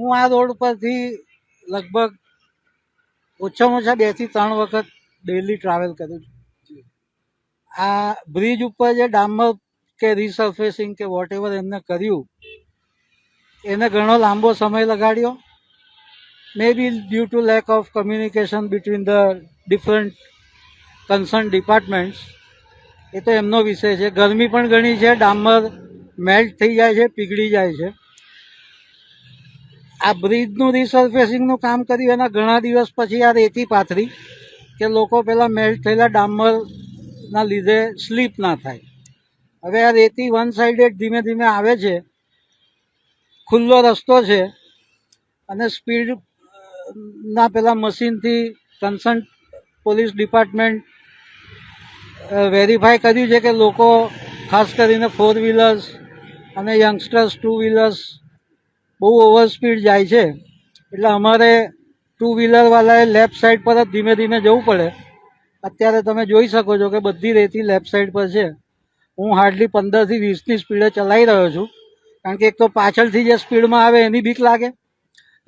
હું આ રોડ પરથી લગભગ ઓછામાં ઓછા બેથી ત્રણ વખત ડેલી ટ્રાવેલ કરું છું. આ બ્રિજ ઉપર જે ડામર કે રિસર્ફેસિંગ કે વોટ એવર એમને કર્યું, એને ઘણો લાંબો સમય લગાડ્યો. May be due to lack of communication between the different concern departments એ તો એમનો વિષય છે. ગરમી પણ ઘણી છે, ડામર મેલ્ટ થઈ જાય છે, પીગળી જાય છે. આ બ્રિજનું રિસર્ફેસિંગનું કામ કર્યું એના ઘણા દિવસ પછી આ રેતી પાથરી કે લોકો પેલા મેલ્ટ થયેલા ડામરના લીધે સ્લીપ ના થાય. હવે આ રેતી વન સાઇડેડ ધીમે ધીમે આવે છે, ખુલ્લો રસ્તો છે અને સ્પીડ ના પેલા મશીનથી કન્સર્ન પોલીસ ડિપાર્ટમેન્ટ વેરીફાઈ કર્યું છે કે લોકો, ખાસ કરીને ફોર વ્હીલર્સ અને યંગસ્ટર્સ ટુ વ્હીલર્સ બહુ ઓવર સ્પીડ જાય છે. એટલે અમારે ટુ વ્હીલરવાળાએ લેફ્ટ સાઈડ પર જ ધીમે ધીમે જવું પડે. અત્યારે તમે જોઈ શકો છો કે બધી રેતી લેફ્ટ સાઈડ પર છે. હું હાર્ડલી પંદરથી વીસની સ્પીડે ચલાવી રહ્યો છું. કારણ કે એક તો પાછળથી જે સ્પીડમાં આવે એની બીક લાગે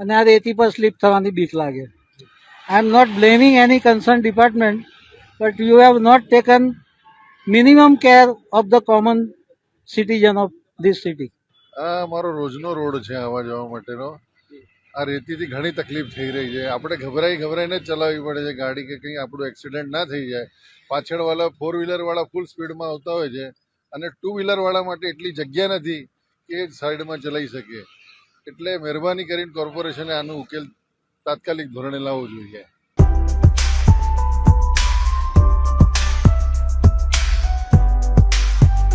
અને આ રેતી પર સ્લીપ થવાની બીક લાગે. I am not blaming any concern department but you have not taken minimum care of the common citizen of this city આ મારો રોજનો રોડ છે આવવા જવા માટેનો. આ રેતીથી ઘણી તકલીફ થઈ રહી છે. આપણે ગભરાઈ ગભરાઈને જ ચલાવવી પડે છે ગાડી કે કંઈ આપણું એક્સિડન્ટ ના થઈ જાય. પાછળવાળા ફોર વ્હીલરવાળા ફૂલ સ્પીડમાં આવતા હોય છે અને ટુ વ્હીલરવાળા માટે એટલી જગ્યા નથી કે સાઈડમાં ચલાવી શકે એટલે મહેરબાની કરીને કોર્પોરેશને આનો ઉકેલ તાત્કાલિક ધોરણે લાવવો જોઈએ.